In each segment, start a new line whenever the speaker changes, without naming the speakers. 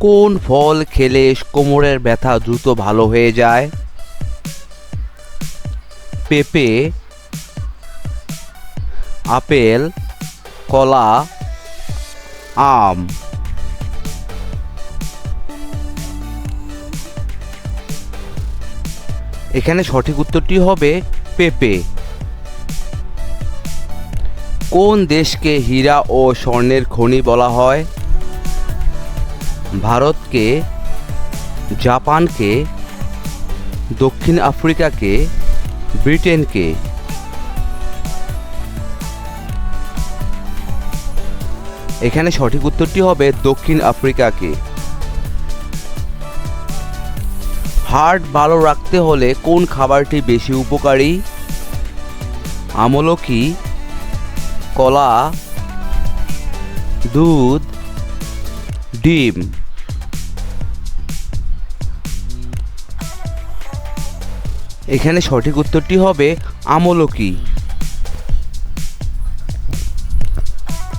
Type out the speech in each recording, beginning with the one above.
কোন ফল খেলে কোমরের ব্যথা দ্রুত ভালো হয়ে যায়? পেঁপে, আপেল, কলা, আম। এখানে সঠিক উত্তরটি হবে পেঁপে। কোন দেশকে হীরা ও স্বর্ণের খনি বলা হয়? ভারতকে, জাপানকে, দক্ষিণ আফ্রিকাকে, ব্রিটেনকে। এখানে সঠিক উত্তরটি হবে দক্ষিণ আফ্রিকাকে। হার্ট ভালো রাখতে হলে কোন খাবারটি বেশি উপকারী? আমলকি, কলা, দুধ, ডিম। এখানে সঠিক উত্তরটি হবে আমলকি।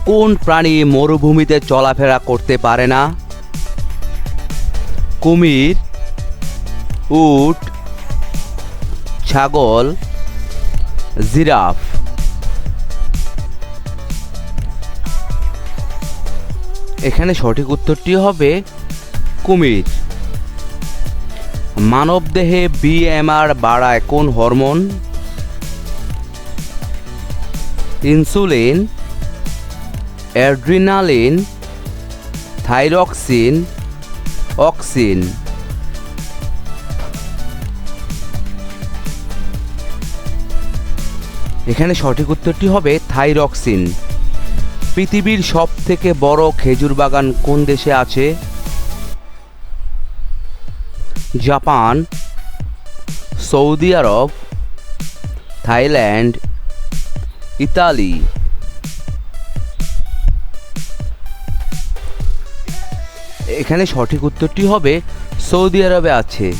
কোন প্রাণী মরুভূমিতে চলাফেরা করতে পারে না? কুমির, উট, ছাগল, জিরাফ। এখানে সঠিক উত্তরটি হবে কুমির। মানবদেহে বিএমআর বাড়ায় কোন hormone? Insulin, adrenaline, thyroxine, auxin. এখানে সঠিক উত্তরটি হবে থাইরক্সিন। পৃথিবীর সব থেকে বড় খেজুর বাগান কোন দেশে আছে? Japan, Saudi Arab, Thailand, Italy. এখানে সঠিক উত্তরটি হবে, সৌদি আরবে আছে।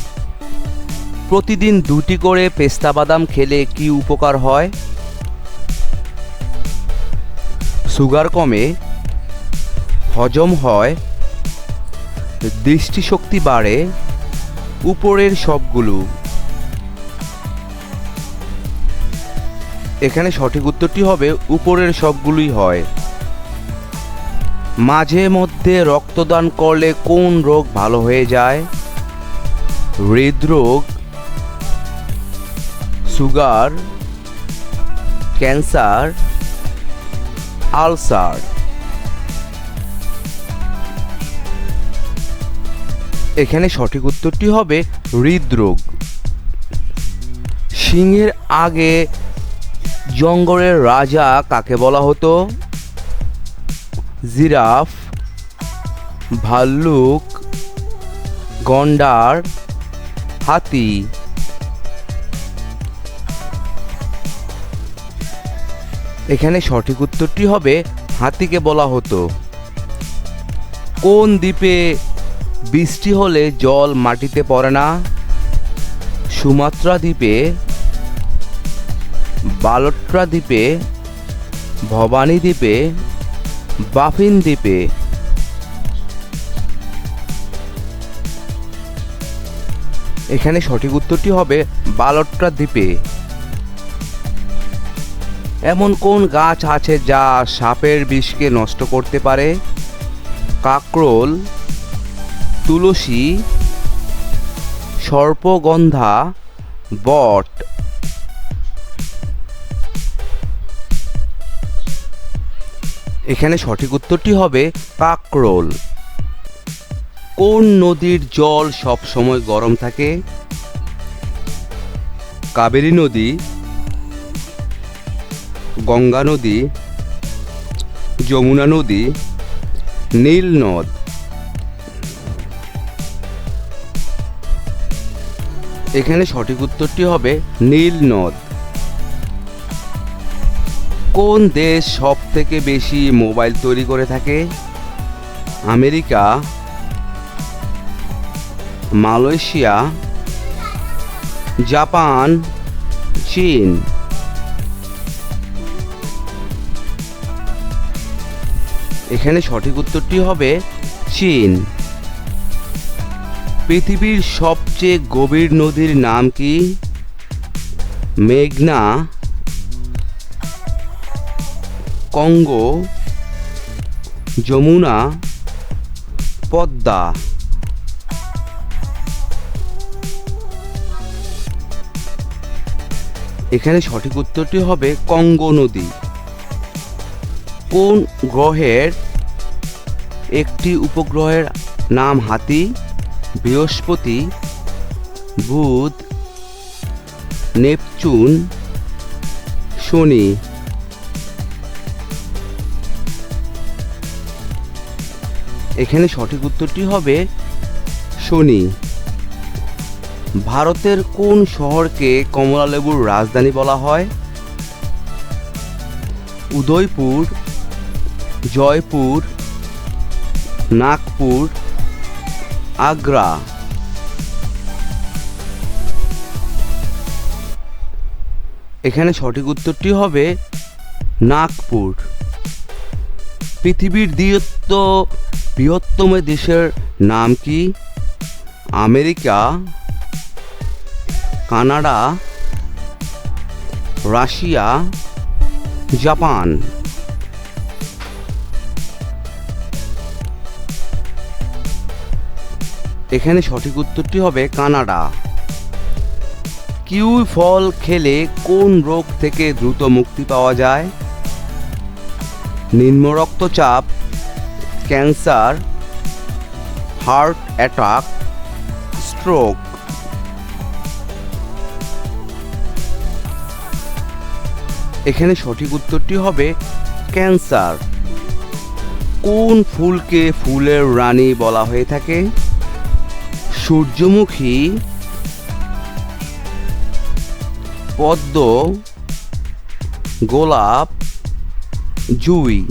প্রতিদিন দুটি করে পেস্তা বাদাম খেলে কি উপকার হয়? সুগার কমে, হজম হয়, দৃষ্টিশক্তি বাড়ে উপরের সবগুলো। এখানে সঠিক উত্তরটি হবে, উপরের সবগুলোই হয়। মাঝে মধ্যে রক্তদান করলে কোন রোগ ভালো হয়ে যায়? হৃদরোগ, সুগার, ক্যান্সার, আলসার। এখানে সঠিক উত্তরটি হবে হৃদরোগ। সিংহের আগে জঙ্গলের রাজা কাকে বলা হতো? জিরাফ, ভাল্লুক, গন্ডার, হাতি। এখানে সঠিক উত্তরটি হবে হাতিকে বলা হতো। কোন দ্বীপে বৃষ্টি হলে জল মাটিতে পড়ে না। সুমাত্রা দ্বীপে, বালোট্রা দ্বীপে, ভবানী দ্বীপে, বাফিন দ্বীপে। এখানে সঠিক উত্তরটি হবে বালোট্রা দ্বীপে। এমন কোন গাছ আছে যা সাপের বিষকে নষ্ট করতে পারে? কাকরোল তুলসী, সর্পগন্ধা, বট। এখানে সঠিক উত্তরটি হবে কাকরোল। কোন নদীর জল সব সময় গরম থাকে? কাবেরী নদী, গঙ্গা নদী, যমুনা নদী, নীল নদ। এখানে সঠিক উত্তরটি হবে নীল নদ। কোন দেশ সব থেকে বেশি মোবাইল তৈরি করে থাকে? আমেরিকা, মালয়েশিয়া, জাপান, চীন। এখানে সঠিক উত্তরটি হবে চীন। পৃথিবীর সবচেয়ে গভীর নদীর নাম কি? মেঘনা, কঙ্গো, যমুনা, পদ্মা। এখানে সঠিক উত্তরটি হবে কঙ্গো নদী। কোন গ্রহের একটি উপগ্রহের নাম হাতি? বৃহস্পতি বুধ, নেপচুন, শনি। এখানে সঠিক উত্তরটি হবে শনি। ভারতের কোন শহরকে কমলালেবুর রাজধানী বলা হয়? উদয়পুর, জয়পুর, নাগপুর, আগ্রা। এখানে সঠিক উত্তরটি হবে নাগপুর। পৃথিবীর দ্বিতীয় বৃহত্তম দেশের নাম কি? America, Canada, Russia, Japan. এখানে সঠিক উত্তরটি হবে কানাডা। কিউই ফল খেলে কোন রোগ থেকে দ্রুত মুক্তি পাওয়া যায়? নিম্ন রক্তচাপ, ক্যান্সার, হার্ট অ্যাটাক, স্ট্রোক। এখানে সঠিক উত্তরটি হবে ক্যান্সার। কোন ফুলকে ফুলের রানী বলা হয়ে থাকে? সূর্যমুখী পদ্ম, গোলাপ, জুই।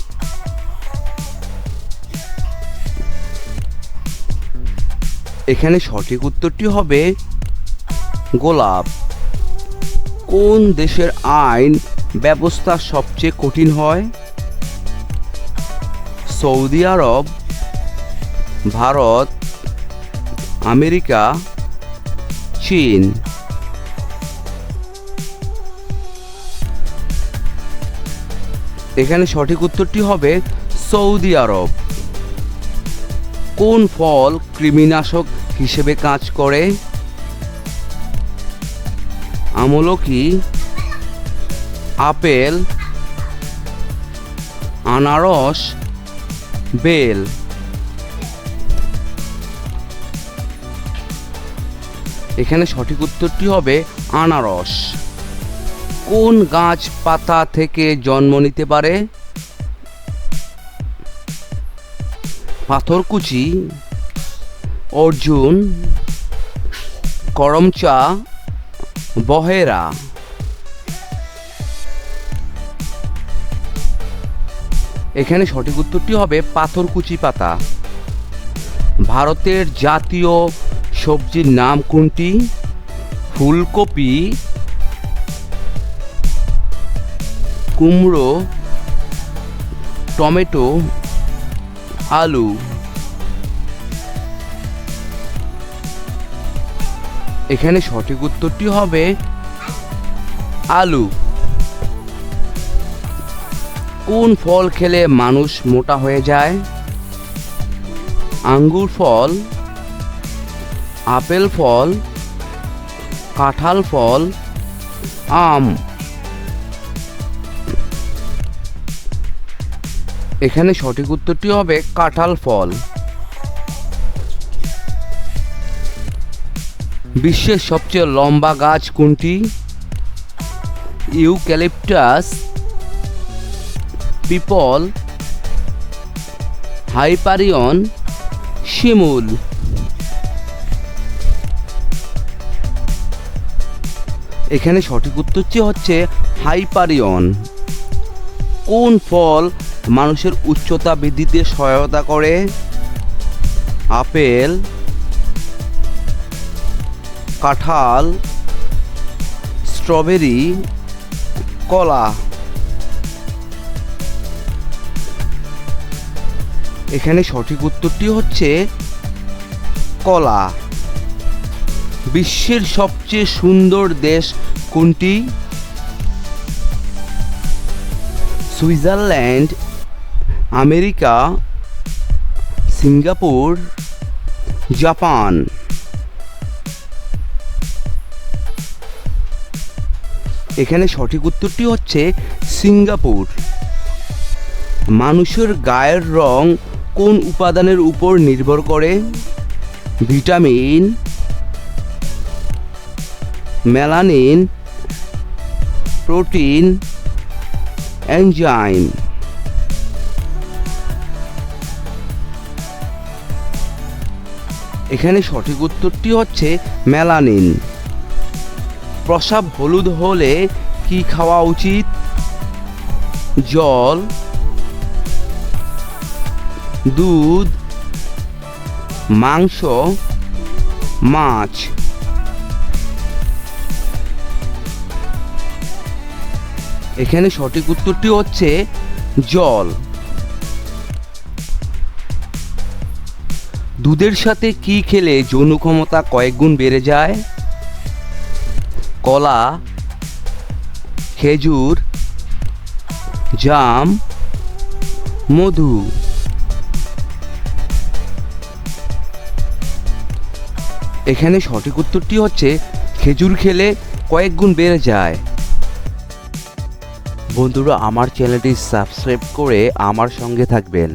এখানে সঠিক উত্তরটি হবে গোলাপ। কোন দেশের আইন ব্যবস্থা সবচেয়ে কঠিন হয়? সৌদি আরব, ভারত, আমেরিকা, চীন। এখানে সঠিক উত্তরটি হবে সৌদি আরব। কোন ফল কৃমিনাশক হিসেবে কাজ করে? আমলকি, আপেল, আনারস, বেল। এখানে সঠিক উত্তরটি হবে আনারস। কোন গাছ পাতা থেকে জন্ম নিতে পারে? পাথরকুচি, অর্জুন, করমচা, বহেরা। এখানে সঠিক উত্তরটি হবে পাথরকুচি পাতা। ভারতের জাতীয় সবজির নাম কোনটি? ফুলকপি কুমড়ো, টমেটো, আলু, এখানে সঠিক উত্তরটি হবে আলু। কোন ফল খেলে মানুষ মোটা হয়ে যায়? আঙ্গুর ফল, আপেল ফল, কাঁঠাল ফল, আম। এখানে সঠিক উত্তরটি হবে কাঁঠাল ফল। বিশ্বের সবচেয়ে লম্বা গাছ কোনটি? ইউক্যালিপটাস, পিপল, হাইপারিয়ন, শিমুল। এখানে সঠিক উত্তরটি হচ্ছে হাইপারিয়ন। কোন ফল মানুষের উচ্চতা বৃদ্ধিতে সহায়তা করে। আপেল, কাঁঠাল, স্ট্রবেরি, কলা। এখানে সঠিক উত্তরটি হচ্ছে কলা। বিশ্বের সবচেয়ে সুন্দর দেশ কোনটি? Switzerland America, Singapore, Japan. এখানে সঠিক উত্তরটি হচ্ছে সিঙ্গাপুর। মানুষের গায়ের রং কোন উপাদানের উপর নির্ভর করে? Vitamin, melanin, protein, enzyme. এখানে সঠিক উত্তরটি হচ্ছে মেলানিন। প্রসাব হলুদ হলে কি খাওয়া উচিত? জল, দুধ, মাংস, মাছ। এখানে সঠিক উত্তরটি হচ্ছে জল। দুধের সাথে কি খেলে যৌন ক্ষমতা কয়েক গুণ বেড়ে যায়? কলা, খেজুর, জাম, মধু। এখানে সঠিক উত্তরটি হচ্ছে, খেজুর খেলে কয়েক গুণ বেড়ে যায়। বন্ধুরা, আমার চ্যানেলটি সাবস্ক্রাইব করে আমার সঙ্গে থাকবেন।